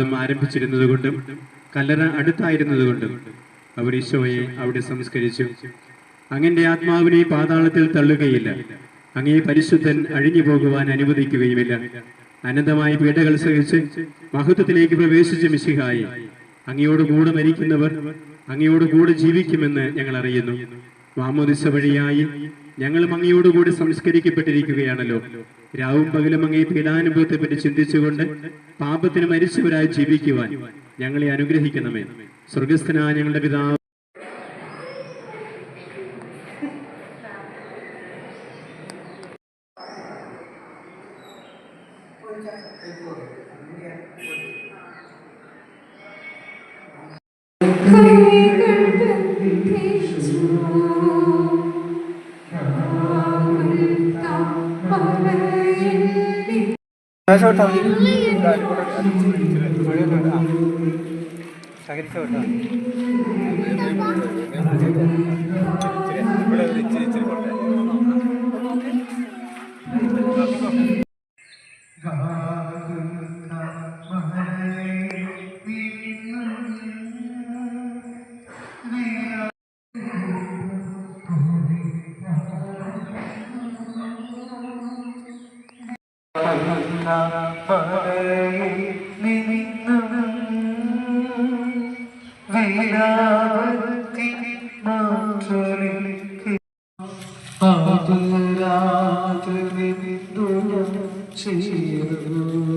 ആരംഭിച്ചിരുന്നതുകൊണ്ടും കല്ലറ അടുത്തായിരുന്നതുകൊണ്ടും അവർ ഈശോയെ അവിടെ സംസ്കരിച്ചു. അങ്ങന്റെ ആത്മാവിനെ പാതാളത്തിൽ തള്ളുകയില്ല. അങ്ങേ പരിശുദ്ധൻ അഴിഞ്ഞു പോകുവാൻ അനുവദിക്കുകയുമില്ല. അനന്തമായി പീഡകൾ സഹിച്ച് മഹത്വത്തിലേക്ക് പ്രവേശിച്ച മിശിഹായി. അങ്ങയോട് കൂടെ മരിക്കുന്നവർ അങ്ങയോട് കൂടെ ജീവിക്കുമെന്ന് ഞങ്ങൾ അറിയുന്നു. മാമോദിസ വഴിയായി ഞങ്ങളും അങ്ങയോടുകൂടി സംസ്കരിക്കപ്പെട്ടിരിക്കുകയാണല്ലോ. രാവും പകലും അങ്ങേ പീഡാനുഭവത്തെ പറ്റി ചിന്തിച്ചുകൊണ്ട് പാപത്തിന് മരിച്ചവരായി ജീവിക്കുവാൻ ഞങ്ങളെ അനുഗ്രഹിക്കണമേ. സ്വർഗസ്ഥനായ ഞങ്ങളുടെ പിതാവ്. ശകരിച്ച വിട്ടാ ഇവിടെ ഒരു ഇച്ചിരി ഇച്ചിരി കൊണ്ടേ Thank you. പടയിൽ നിന്നും വിലാപത്തി മാറ്റൊലിക്ക് ആതുരാതുരി ദുരം ചേരുന്നു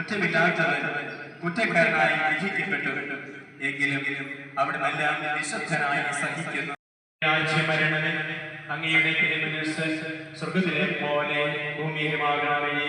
കുറ്റമില്ലാത്തവൻ കുറ്റക്കാരനായി വിധിക്കപ്പെട്ടു എങ്കിലും അവിടെ എല്ലാം നിശബ്ദനായി സഹിക്കുന്നു. രാജ്യമരണമേ അങ്ങയുടെ തിരുമനസ് സ്വർഗത്തിലെ പോലെ ഭൂമിയിലുമാകണമേ.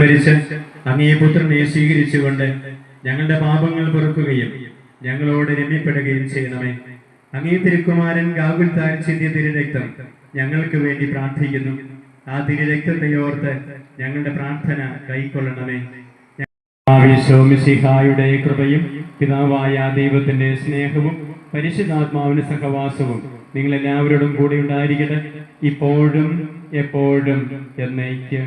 മരിച്ച് അങ്ങേ പുത്രനെ സ്വീകരിച്ചുകൊണ്ട് ഞങ്ങളുടെ പാപങ്ങൾ പൊറുക്കുകയും ഞങ്ങളോട് രമ്യപ്പെടുകയും ചെയ്യണമേ. അങ്ങേ തിരുക്കുമാരൻ ഗാകുൽ താൻ തിരുരക്തം ഞങ്ങൾക്ക് വേണ്ടി പ്രാർത്ഥിക്കുന്നു. ആ തിരുരക്തത്തെ ഓർത്ത് ഞങ്ങളുടെ പ്രാർത്ഥന കൈക്കൊള്ളണമേ. മിശിഹായുടെ കൃപയും പിതാവായ ദൈവത്തിന്റെ സ്നേഹവും പരിശുദ്ധാത്മാവിന് സഹവാസവും നിങ്ങൾ എല്ലാവരോടും കൂടി ഉണ്ടായിരിക്കട്ടെ. ഇപ്പോഴും എപ്പോഴും എന്നേക്കും.